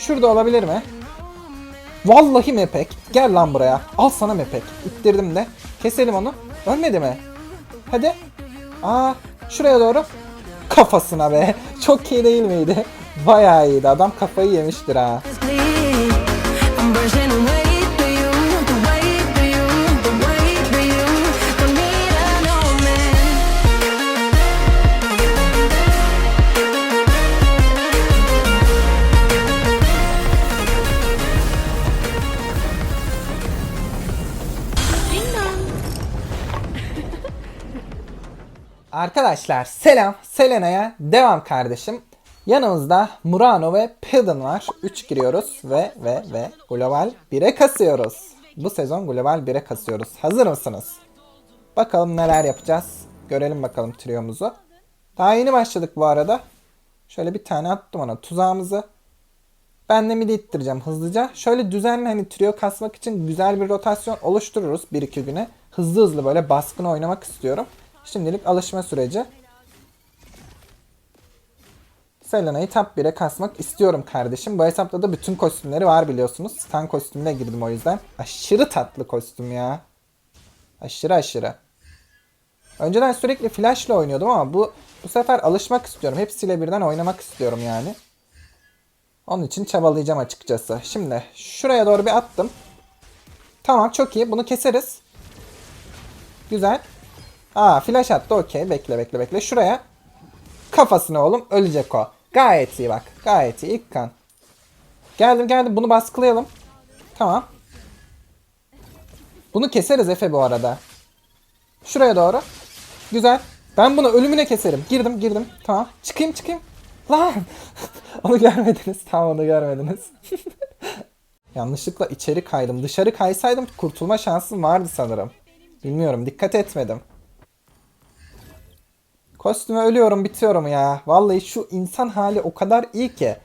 Şurada olabilir mi? Vallahi mepek. Gel lan buraya. Al sana mepek. İttirdim de. Keselim onu. Ölmedi mi? Hadi. Aa, şuraya doğru. Kafasına be. Çok iyi değil miydi? Bayağı iyiydi. Adam kafayı yemiştir ha. Arkadaşlar selam. Selena'ya devam kardeşim. Yanımızda Murano ve Pedon var. 3 giriyoruz ve ve ve global 1'e kasıyoruz. Bu sezon global 1'e kasıyoruz. Hazır mısınız? Bakalım neler yapacağız. Görelim bakalım triomuzu. Daha yeni başladık bu arada. Şöyle bir tane attım ona tuzağımızı. Ben de midi ittireceğim hızlıca. Şöyle düzenli hani trio kasmak için güzel bir rotasyon oluştururuz 1-2 güne. Hızlı hızlı böyle baskın oynamak istiyorum. Şimdilik alışma süreci. Selena'yı top 1'e kasmak istiyorum kardeşim. Bu hesapta da bütün kostümleri var biliyorsunuz. Stan kostümüne girdim o yüzden. Aşırı tatlı kostüm ya. Aşırı aşırı. Önceden sürekli flashla oynuyordum ama bu bu sefer alışmak istiyorum. Hepsiyle birden oynamak istiyorum yani. Onun için çabalayacağım açıkçası. Şimdi şuraya doğru bir attım. Tamam çok iyi. Bunu keseriz. Güzel. Aa flash attı okey. Bekle bekle bekle. Şuraya. Kafasına oğlum. Ölecek o. Gayet iyi bak. Gayet iyi. İlk kan. Geldim geldim. Bunu baskılayalım. Tamam. Bunu keseriz Efe bu arada. Şuraya doğru. Güzel. Ben bunu ölümüne keserim. Girdim girdim. Tamam. Çıkayım çıkayım. Lan. onu görmediniz. Tamam onu görmediniz. Yanlışlıkla içeri kaydım. Dışarı kaysaydım kurtulma şansım vardı sanırım. Bilmiyorum. Dikkat etmedim. Kostüme ölüyorum bitiyorum ya. Vallahi şu insan hali o kadar iyi ki.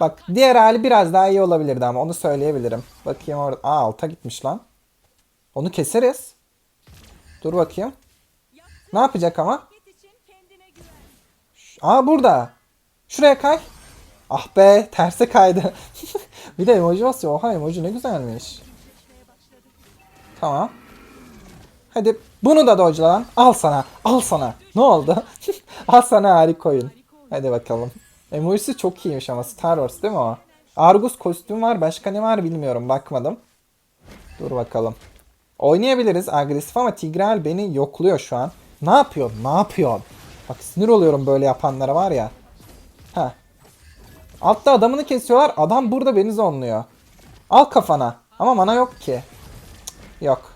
Bak diğer hali biraz daha iyi olabilirdi ama onu söyleyebilirim. Bakayım orada. Aa alta gitmiş lan. Onu keseriz. Dur bakayım. Ne yapacak ama? Aa burada. Şuraya kay. Ah be terse kaydı. bir de emoji basıyor. Oha emoji ne güzelmiş. Tamam. Hadi bunu da dodge'la lan. Al sana. Al sana. Ne oldu? al sana harika oyun. Hadi bakalım. Emojisi çok iyiymiş ama Star Wars değil mi o? Argus kostüm var. Başka ne var bilmiyorum. Bakmadım. Dur bakalım. Oynayabiliriz agresif ama Tigreal beni yokluyor şu an. Ne yapıyor? Ne yapıyor? Bak sinir oluyorum böyle yapanlara var ya. Ha. Altta adamını kesiyorlar. Adam burada beni zonluyor. Al kafana. Ama mana yok ki. Cık, Yok.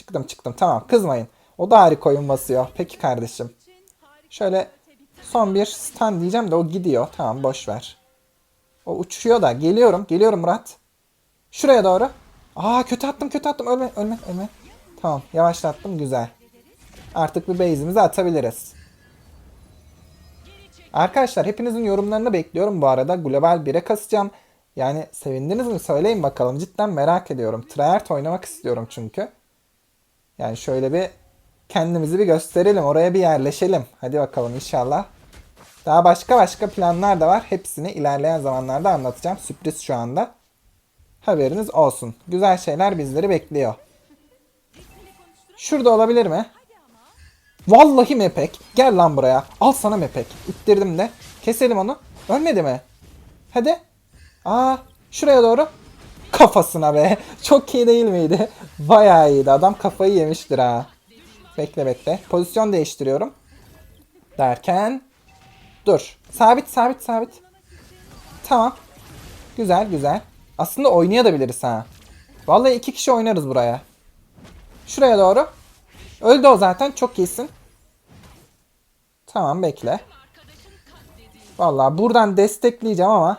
Çıktım çıktım tamam kızmayın. O da harika oyun basıyor. Peki kardeşim. Şöyle son bir stun diyeceğim de o gidiyor. Tamam boş ver. O uçuyor da geliyorum. Geliyorum Murat. Şuraya doğru. Aa kötü attım kötü attım. Ölme ölme ölme. Tamam yavaşlattım güzel. Artık bir base'imizi atabiliriz. Arkadaşlar hepinizin yorumlarını bekliyorum bu arada. Global 1'e kasacağım. Yani sevindiniz mi söyleyin bakalım. Cidden merak ediyorum. Tryhard oynamak istiyorum çünkü. Yani şöyle bir kendimizi bir gösterelim. Oraya bir yerleşelim. Hadi bakalım inşallah. Daha başka başka planlar da var. Hepsini ilerleyen zamanlarda anlatacağım. Sürpriz şu anda. Haberiniz olsun. Güzel şeyler bizleri bekliyor. Şurada olabilir mi? Vallahi mepek. Gel lan buraya. Al sana mepek. İttirdim de. Keselim onu. Ölmedi mi? Hadi. Aa, şuraya doğru. Kafasına be. Çok iyi değil miydi? Bayağı iyiydi. Adam kafayı yemiştir ha. Bekle bekle. Pozisyon değiştiriyorum. Derken. Dur. Sabit sabit sabit. Tamam. Güzel güzel. Aslında oynayabiliriz ha. Vallahi iki kişi oynarız buraya. Şuraya doğru. Öldü o zaten. Çok iyisin. Tamam bekle. Vallahi buradan destekleyeceğim ama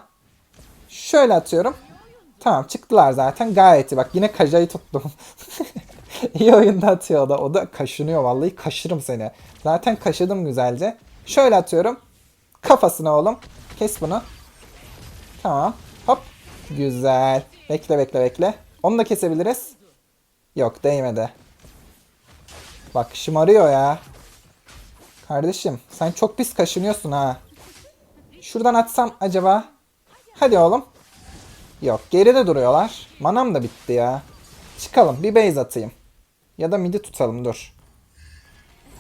şöyle atıyorum. Tamam çıktılar zaten. Gayet iyi. Bak yine Kaja'yı tuttum. iyi oyunda atıyor o da. O da kaşınıyor vallahi. Kaşırım seni. Zaten kaşıdım güzelce. Şöyle atıyorum. Kafasına oğlum. Kes bunu. Tamam. Hop. Güzel. Bekle bekle bekle. Onu da kesebiliriz. Yok değmedi. Bak şımarıyor ya. Kardeşim sen çok pis kaşınıyorsun ha. Şuradan atsam acaba? Hadi oğlum. Yok geride duruyorlar. Manam da bitti ya. Çıkalım bir base atayım. Ya da midi tutalım dur.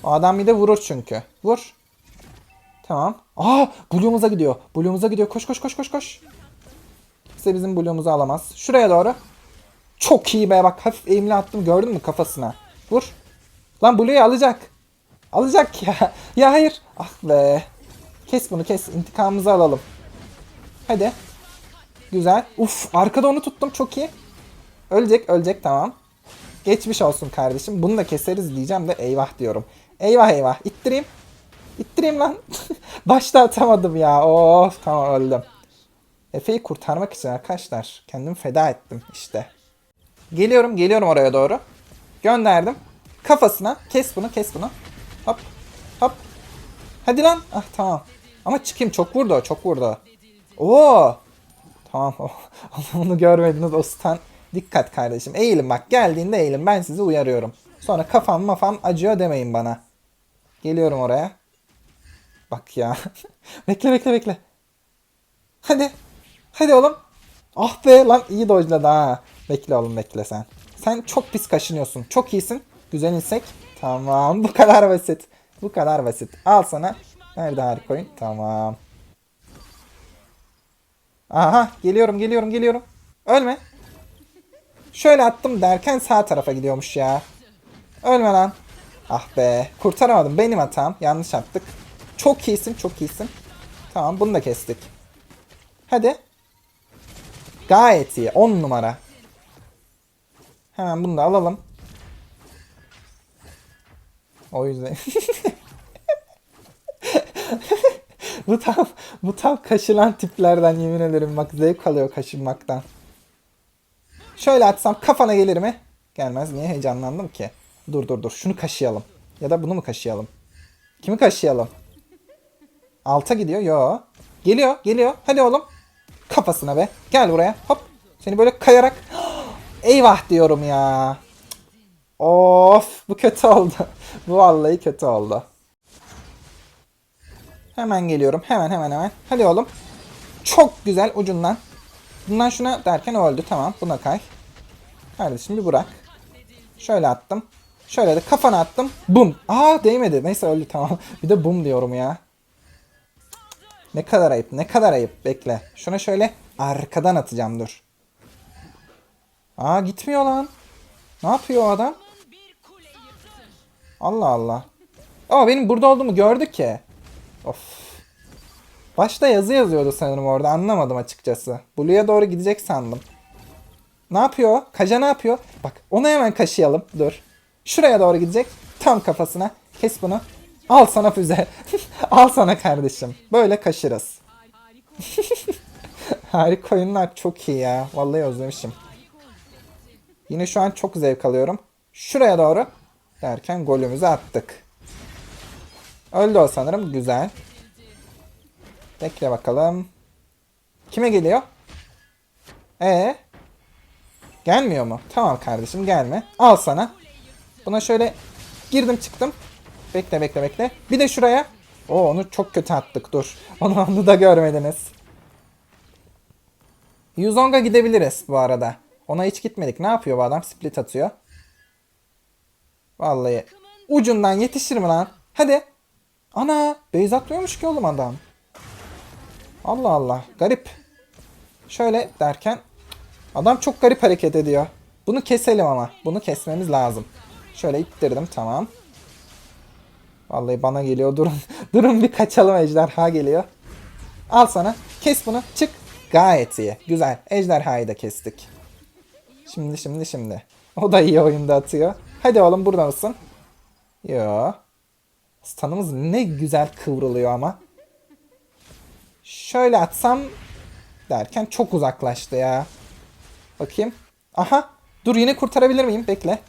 O adam midi vurur çünkü. Vur. Tamam. Aa Blue'umuza gidiyor. Blue'umuza gidiyor. Koş koş koş koş koş. Kimse bizim Blue'umuzu alamaz. Şuraya doğru. Çok iyi be bak hafif eğimli attım gördün mü kafasına. Vur. Lan Blue'yu alacak. Alacak ya. Ya hayır. Ah be. Kes bunu kes. İntikamımızı alalım. Hadi. Güzel. Uf arkada onu tuttum çok iyi. Ölecek ölecek tamam. Geçmiş olsun kardeşim. Bunu da keseriz diyeceğim de eyvah diyorum. Eyvah eyvah. İttireyim. İttireyim lan. Başta atamadım ya. Of tamam öldüm. Efe'yi kurtarmak için arkadaşlar kendimi feda ettim işte. Geliyorum geliyorum oraya doğru. Gönderdim. Kafasına kes bunu kes bunu. Hop hop. Hadi lan. Ah tamam. Ama çıkayım çok vurdu çok vurdu. Oo. Tamam onu görmediniz o stun. Dikkat kardeşim eğilin bak geldiğinde eğilin ben sizi uyarıyorum. Sonra kafam mafam acıyor demeyin bana. Geliyorum oraya. Bak ya. bekle bekle bekle. Hadi. Hadi oğlum. Ah be lan iyi dojladı ha. Bekle oğlum bekle sen. Sen çok pis kaşınıyorsun. Çok iyisin. Güzel insek. Tamam bu kadar basit. Bu kadar basit. Al sana. Nerede harika oyun? Tamam. Aha geliyorum geliyorum geliyorum. Ölme. Şöyle attım derken sağ tarafa gidiyormuş ya. Ölme lan. Ah be. Kurtaramadım. Benim hatam. Yanlış attık. Çok iyisin çok iyisin. Tamam bunu da kestik. Hadi. Gayet iyi. 10 numara. Hemen bunu da alalım. O yüzden. bu tam bu tam kaşılan tiplerden yemin ederim bak zevk alıyor kaşınmaktan. Şöyle atsam kafana gelir mi? Gelmez. Niye heyecanlandım ki? Dur dur dur. Şunu kaşıyalım. Ya da bunu mu kaşıyalım? Kimi kaşıyalım? Alta gidiyor. Yo. Geliyor. Geliyor. Hadi oğlum. Kafasına be. Gel buraya. Hop. Seni böyle kayarak. Eyvah diyorum ya. Of. Bu kötü oldu. bu vallahi kötü oldu. Hemen geliyorum. Hemen hemen hemen. Hadi oğlum. Çok güzel ucundan. Bundan şuna derken öldü. Tamam. Buna kay. Kardeşim bir bırak. Şöyle attım. Şöyle de kafana attım. Bum. Aa değmedi. Neyse öldü tamam. bir de bum diyorum ya. Ne kadar ayıp. Ne kadar ayıp. Bekle. Şuna şöyle arkadan atacağım dur. Aa gitmiyor lan. Ne yapıyor o adam? Allah Allah. Ama benim burada olduğumu gördü ki. Of. Başta yazı yazıyordu sanırım orada. Anlamadım açıkçası. Blue'ya doğru gidecek sandım. Ne yapıyor? Kaja ne yapıyor? Bak onu hemen kaşıyalım. Dur. Şuraya doğru gidecek. Tam kafasına. Kes bunu. Al sana füze. Al sana kardeşim. Böyle kaşırız. Harika oyunlar çok iyi ya. Vallahi özlemişim. Yine şu an çok zevk alıyorum. Şuraya doğru derken golümüzü attık. Öldü o sanırım. Güzel. Bekle bakalım. Kime geliyor? Ee? Gelmiyor mu? Tamam kardeşim gelme. Al sana. Buna şöyle girdim çıktım. Bekle bekle bekle. Bir de şuraya. Oo onu çok kötü attık dur. Onu onu da görmediniz. Yuzong'a gidebiliriz bu arada. Ona hiç gitmedik. Ne yapıyor bu adam? Split atıyor. Vallahi ucundan yetişir mi lan? Hadi. Ana, base atlıyormuş ki oğlum adam. Allah Allah, garip. Şöyle derken adam çok garip hareket ediyor. Bunu keselim ama. Bunu kesmemiz lazım. Şöyle ittirdim tamam. Vallahi bana geliyor durun. durun bir kaçalım ejderha geliyor. Al sana. Kes bunu. Çık. Gayet iyi. Güzel. Ejderhayı da kestik. Şimdi şimdi şimdi. O da iyi oyunda atıyor. Hadi oğlum burada mısın? Yo. Stun'ımız ne güzel kıvrılıyor ama. Şöyle atsam derken çok uzaklaştı ya. Bakayım. Aha. Dur yine kurtarabilir miyim? Bekle.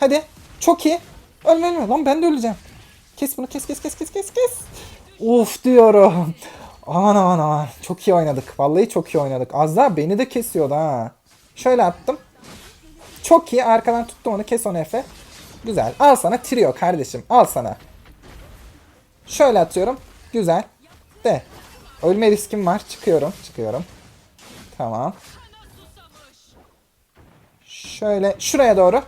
Hadi. Çok iyi. Ölme ölme. Lan ben de öleceğim. Kes bunu kes kes kes kes kes kes. Uf diyorum. Aman aman aman. Çok iyi oynadık. Vallahi çok iyi oynadık. Az daha beni de kesiyordu ha. Şöyle attım. Çok iyi. Arkadan tuttum onu. Kes onu Efe. Güzel. Al sana trio kardeşim. Al sana. Şöyle atıyorum. Güzel. De. Ölme riskim var. Çıkıyorum. Çıkıyorum. Tamam. Şöyle şuraya doğru.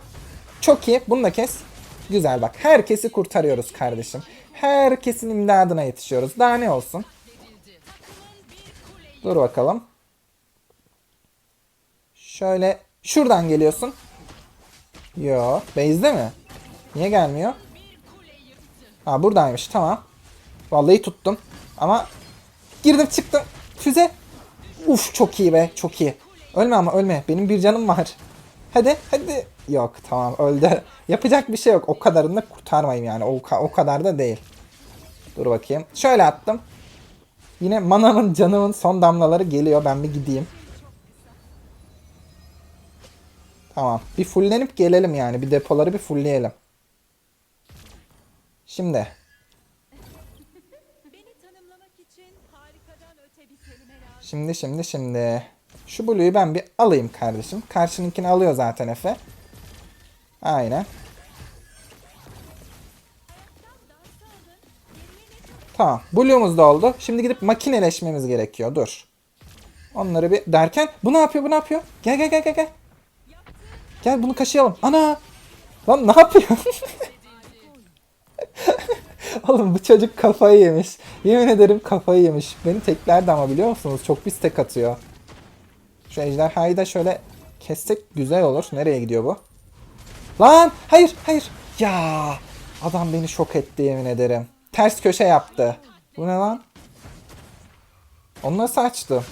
Çok iyi. Bunu da kes. Güzel bak. Herkesi kurtarıyoruz kardeşim. Herkesin imdadına yetişiyoruz. Daha ne olsun? Dur bakalım. Şöyle şuradan geliyorsun. Yo, base'de mi? Niye gelmiyor? Ha buradaymış tamam. Vallahi tuttum. Ama girdim çıktım. Füze. Uf çok iyi be çok iyi. Ölme ama ölme. Benim bir canım var. Hadi hadi. Yok tamam öldü. Yapacak bir şey yok. O kadarını da kurtarmayayım yani. O, o kadar da değil. Dur bakayım. Şöyle attım. Yine manamın canımın son damlaları geliyor. Ben bir gideyim. Tamam. Bir fulllenip gelelim yani. Bir depoları bir fullleyelim. Şimdi. Beni tanımlamak için harikadan öte bir kelime lazım. Şimdi şimdi şimdi. Şu Blue'yu ben bir alayım kardeşim. Karşınınkini alıyor zaten Efe. Aynen. Tamam. Blue'umuz da oldu. Şimdi gidip makineleşmemiz gerekiyor. Dur. Onları bir derken bu ne yapıyor bu ne yapıyor? Gel gel gel gel gel. Gel bunu kaşıyalım. Ana! Lan ne yapıyor? Oğlum bu çocuk kafayı yemiş. Yemin ederim kafayı yemiş. Beni teklerdi ama biliyor musunuz? Çok pis tek atıyor. Şu ejderhayı da şöyle kessek güzel olur. Nereye gidiyor bu? Lan! Hayır! Hayır! Ya! Adam beni şok etti yemin ederim. Ters köşe yaptı. Bu ne lan? Onu nasıl açtı?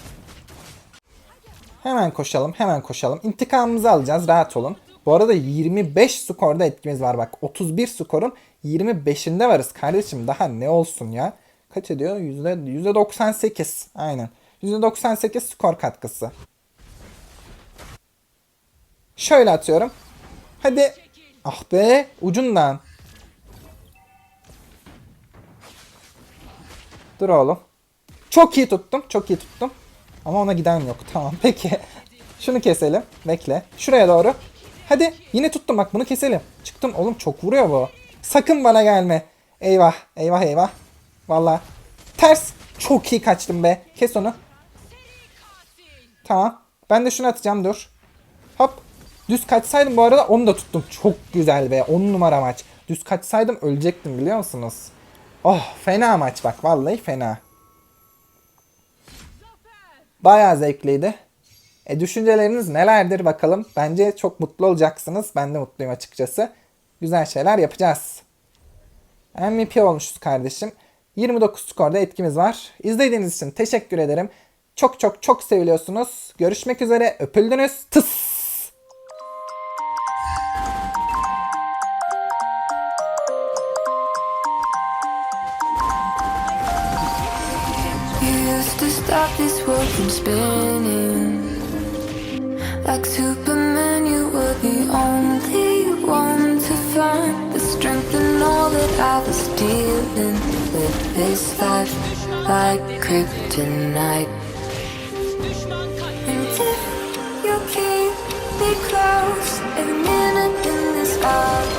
Hemen koşalım, hemen koşalım. İntikamımızı alacağız, rahat olun. Bu arada 25 skorda etkimiz var bak. 31 skorun 25'inde varız kardeşim. Daha ne olsun ya? Kaç ediyor? Yüzde, yüzde 98. Aynen. Yüzde 98 skor katkısı. Şöyle atıyorum. Hadi. Ah be ucundan. Dur oğlum. Çok iyi tuttum. Çok iyi tuttum. Ama ona giden yok. Tamam peki. Şunu keselim. Bekle. Şuraya doğru. Hadi. Yine tuttum bak bunu keselim. Çıktım. Oğlum çok vuruyor bu. Sakın bana gelme. Eyvah. Eyvah eyvah. Valla. Ters. Çok iyi kaçtım be. Kes onu. Tamam. Ben de şunu atacağım dur. Hop. Düz kaçsaydım bu arada onu da tuttum. Çok güzel be. 10 numara maç. Düz kaçsaydım ölecektim biliyor musunuz? Oh fena maç bak. Vallahi fena. Bayağı zevkliydi. E düşünceleriniz nelerdir bakalım. Bence çok mutlu olacaksınız. Ben de mutluyum açıkçası. Güzel şeyler yapacağız. MVP olmuşuz kardeşim. 29 skorda etkimiz var. İzlediğiniz için teşekkür ederim. Çok çok çok seviliyorsunuz. Görüşmek üzere. Öpüldünüz. Tıs. Stop this world from spinning. Like Superman, This life, like kryptonite. And if you keep me close, every minute in this hourglass,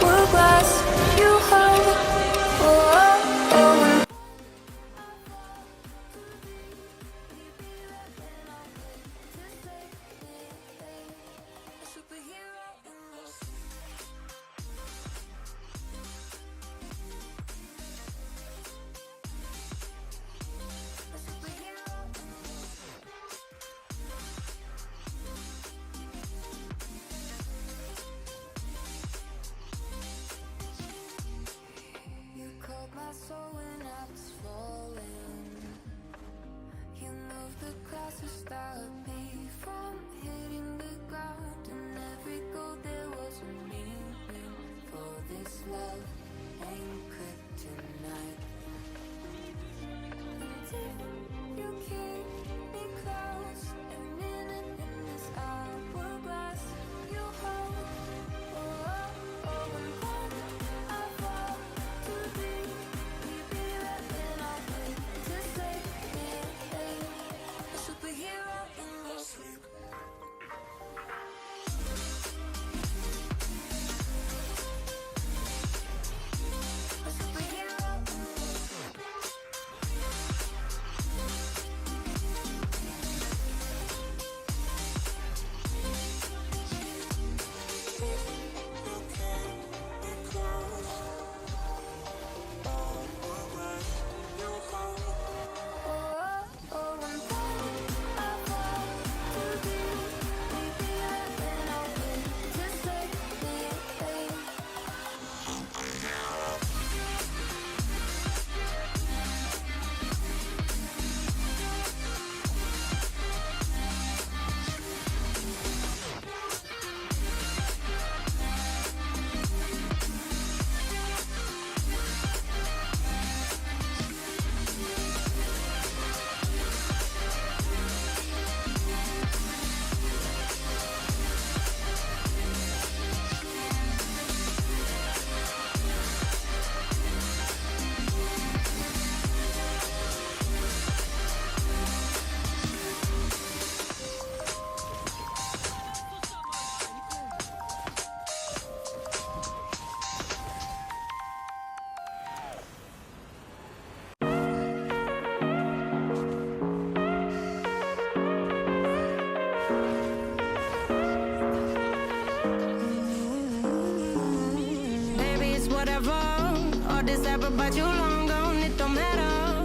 carnival. All this ever about you long gone, it don't matter.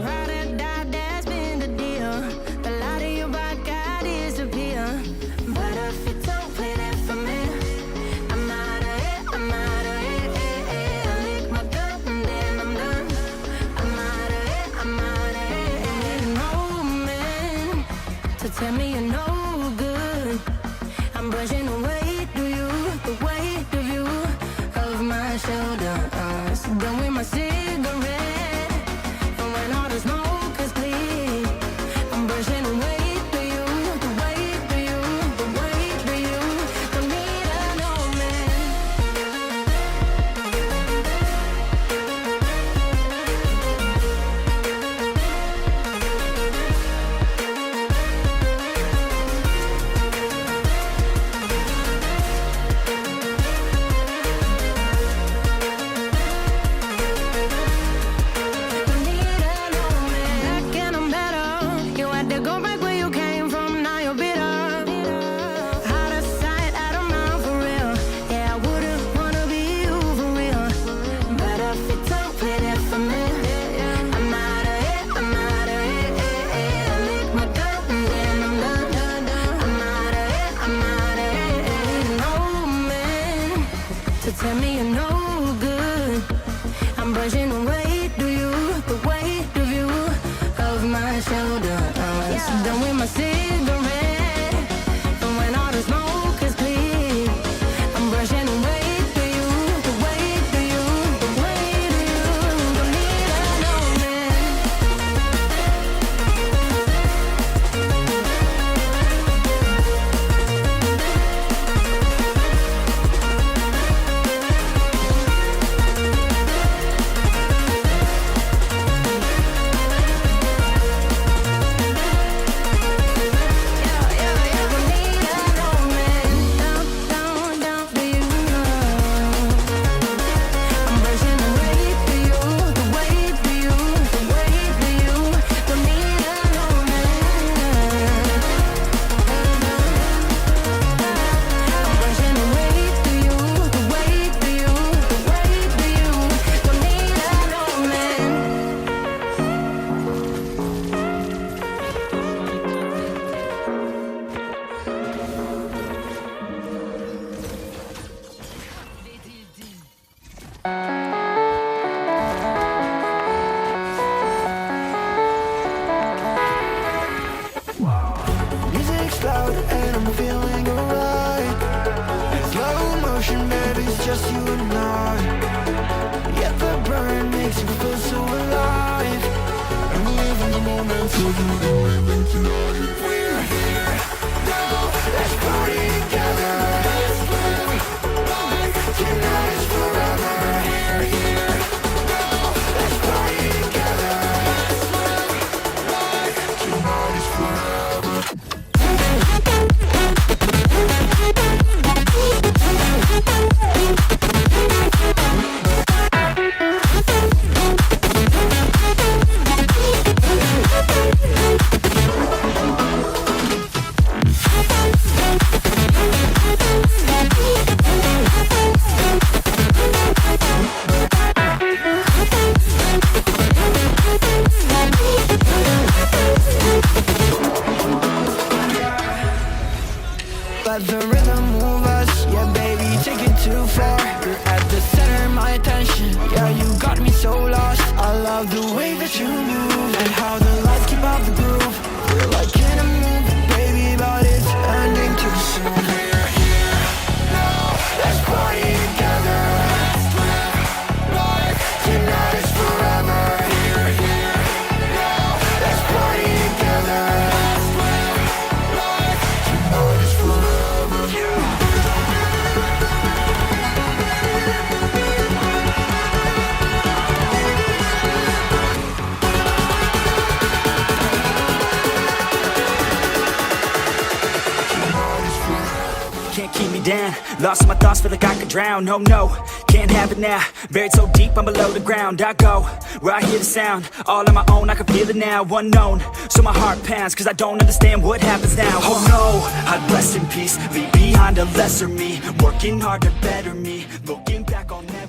Ride or die, that's been the deal. The light of your body got disappear. But if you don't play that for me, I'm out of it, I'm out of it. Eh, eh. I lick my gun, and then I'm done. I'm out of it, I'm out of it. And ain't no man to tell me you know. Lost my thoughts, feel like I could drown. Oh no, can't have it now. Buried so deep, I'm below the ground. I go where I hear the sound. All on my own, I can feel it now. Unknown, so my heart pounds, cause I don't understand what happens now. Oh no, I'd bless in peace. Leave behind a lesser me. Working hard to better me. Looking back, never be.